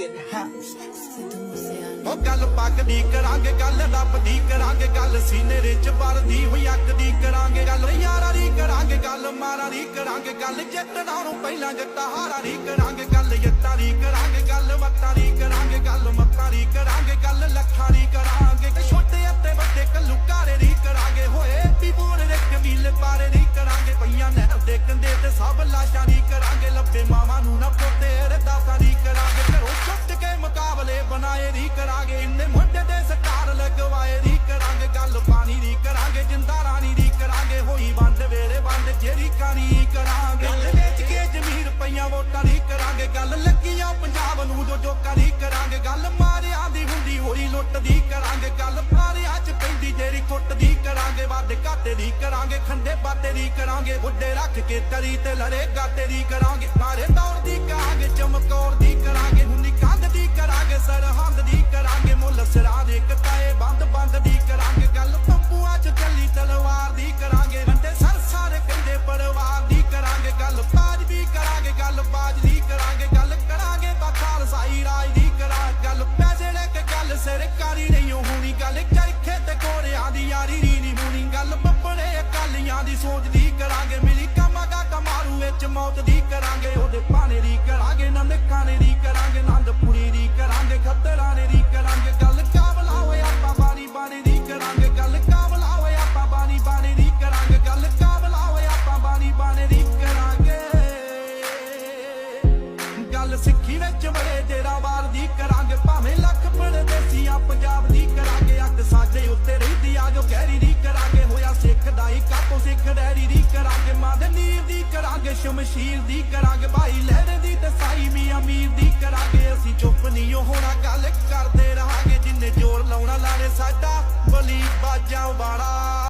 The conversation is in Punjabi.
in the ਉਹ ਗੱਲ ਪੱਗ ਦੀ ਕਰਾਂਗੇ ਗੱਲ ਰੱਬ ਦੀ ਕਰਾਂਗੇ ਗੱਲ ਸੀਨੇ ਵਿੱਚ ਵਰਦੀ ਹੋਈ ਅੱਗ ਦੀ ਕਰਾਂਗੇ ਗੱਲ ਯਾਰਾਂ ਦੀ ਕਰਾਂਗੇ ਗੱਲ ਮਾਰਾਂ ਦੀ ਕਰਾਂਗੇ ਗੱਲ ਜਿੱਤਣਾ ਨੂੰ ਪਹਿਲਾਂ ਜੱਟਾ ਹਾਰਾਂ ਦੀ ਕਰਾਂਗੇ ਗੱਲ ਜੱਟਾਂ ਦੀ ਕਰਾਂਗੇ ਗੱਲ ਮੱਤਾਂ ਦੀ ਕਰਾਂਗੇ ਗੱਲ ਮੱਤਾਂ ਦੀ ਕਰਾਂਗੇ ਗੱਲ ਲੱਖਾਂ ਦੀ ਕਰਾਂਗੇ ਛੋਟੇ ਅਤੇ ਵੱਡੇ ਕੱਲੂਕਾਰੇ ਦੀ ਕਰਾਂਗੇ ਹੋਏ ਵੀ ਬੋਰ ਦੇ ਕਬੀਲੇ ਪਾਰੇ ਦੀ ਕਰਾਂਗੇ ਪਈਆਂ ਨਹਿਰ ਦੇ ਕੰਦੇ ਤੇ ਸਭ ਲਾਸ਼ਾਂ ਦੀ ਕਰਾਂਗੇ ਲੱਭੇ ਕਰਾਂਗੇ, ਇੰਨੇ ਮੁੰਡੇ ਦੇ ਸਟਾਰ ਲਗਵਾਏ ਦੀ ਕਰਾਂਗੇ, ਗੱਲ ਪਾਣੀ ਦੀ ਕਰਾਂਗੇ, ਜਿੰਦਾ ਰਾਣੀ ਦੀ ਕਰਾਂਗੇ, ਹੋਈ ਬੰਦ ਵੇਲੇ ਬੰਦ ਜਿਹੜੀ ਕਹਾਣੀ ਕਰਾਂਗੇ। ਗੱਲ ਵੇਚ ਕੇ ਜ਼ਮੀਰ ਪਈਆਂ ਵੋਟਾਂ ਦੀ ਕਰਾਂਗੇ, ਗੱਲ ਲੱਗੀਆਂ ਪੰਜਾਬ ਨੂੰ ਜੋ ਜੋ ਕਰੀ ਕਰਾਂਗੇ। ਗੱਲ ਮਾਰਿਆਂ ਦੀ ਹੁੰਦੀ ਹੋਈ ਲੁੱਟ ਦੀ ਕਰਾਂਗੇ, ਗੱਲ ਮਾਰਿਆਂ ਚ ਪੈਂਦੀ, ਜਿਹੜੀ ਕੁੱਟ ਦੀ ਕਰਾਂਗੇ, ਵੱਧ ਘਾਟੇ ਦੀ ਕਰਾਂਗੇ, ਖੰਡੇ ਬਾਟੇ ਦੀ ਕਰਾਂਗੇ, ਬੁੱਢੇ ਰੱਖ ਕੇ ਤਰੀ ਤੇ ਲੜੇ, ਗਾਟੇ ਦੀ ਕਰਾਂਗੇ, ਮਾਰੇ ਦੌੜ ਦੀ ਕਰਾਂਗੇ ਚਮਕੌਰ ਦੀ ਕਰਾਂਗੇ। ਬੰਦ ਬੰਦ ਕਰਾਂਗੇ ਗੱਲ। ਪੰਪੂਆਂ ਚ ਚੱਲੀ ਤਲਵਾਰ ਦੀ ਕਰਾਂਗੇ। ਬੰਦੇ ਸਰ ਸਾਰੇ ਕਹਿੰਦੇ ਪਰਿਵਾਰ ਦੀ ਕਰਾਂਗੇ ਗੱਲ। ਬਾਜ ਵੀ ਕਰਾਂਗੇ ਗੱਲ, ਬਾਜ ਦੀ ਕਰਾਂਗੇ ਗੱਲ। ਕਰਾਂਗੇ ਬਾ ਖਾਲਸਾਈ ਰਾਜ ਦੀ ਕਰਾਂ ਗੱਲ। ਪੈਸੇ ਲੈ ਕੇ ਗੱਲ ਸਰਕਾਰੀ ਨਹੀਂ ਹੋਣੀ ਗੱਲ। ਚਰਖੇ ਤੇ ਕੋਰਿਆਂ ਦੀ ਯਾਰੀ ਰੀ ਨਹੀਂ ਹੋਣੀ ਗੱਲ। ਬੱਬੜੇ ਅਕਾਲੀਆਂ ਦੀ ਸੋਚ ਦੀ ਕਰਾਂਗੇ। ਮਿਲੀ ਕਮਾਗਾ ਕਮਾਰੂ ਵਿੱਚ ਮੌਤ ਦੀ ਕਰਾਂਗੇ। ਉਹਦੇ ਗੱਲ ਸਿੱਖੀ ਵਿੱਚ ਬੜੇ ਤੇਰਾ ਵਾਰ ਦੀ ਕਰਾਂਗੇ, ਭਾਵੇਂ ਲੱਖ ਪਰਦੇਸੀਆਂ ਪੰਜਾਬ ਦੀ ਕਰਾਂਗੇ, ਅੱਗ ਸਾਡੇ ਉੱਤੇ ਰਹਿੰਦੀ ਆ, ਜੋ ਗਹਿਰੀ ਦੀ ਕਰਾਂਗੇ, ਹੋਇਆ ਸਿੱਖ ਦਾ ਹੀ ਕਾਪੋ ਸਿੱਖ ਡੈਰੀ ਦੀ ਕਰਾਂਗੇ, ਮਾਂ ਦੀ ਕਰਾਂਗੇ, ਸ਼ਮਸ਼ੀਰ ਦੀ ਕਰਾਂਗੇ, ਭਾਈ ਲਹਿਰ ਦੀ ਤੇ ਸਾਈ ਮੀ ਦੀ ਕਰਾਂਗੇ, ਅਸੀਂ ਚੁੱਪ ਨਹੀਂ ਹੋਣਾ, ਗੱਲ ਕਰਦੇ ਰਹਾਂਗੇ, ਜਿੰਨੇ ਜ਼ੋਰ ਲਾਉਣਾ ਲਾੜੇ ਸਾਡਾ, ਬਲੀ ਬਾਜਾਂ ਵਾਲਾ।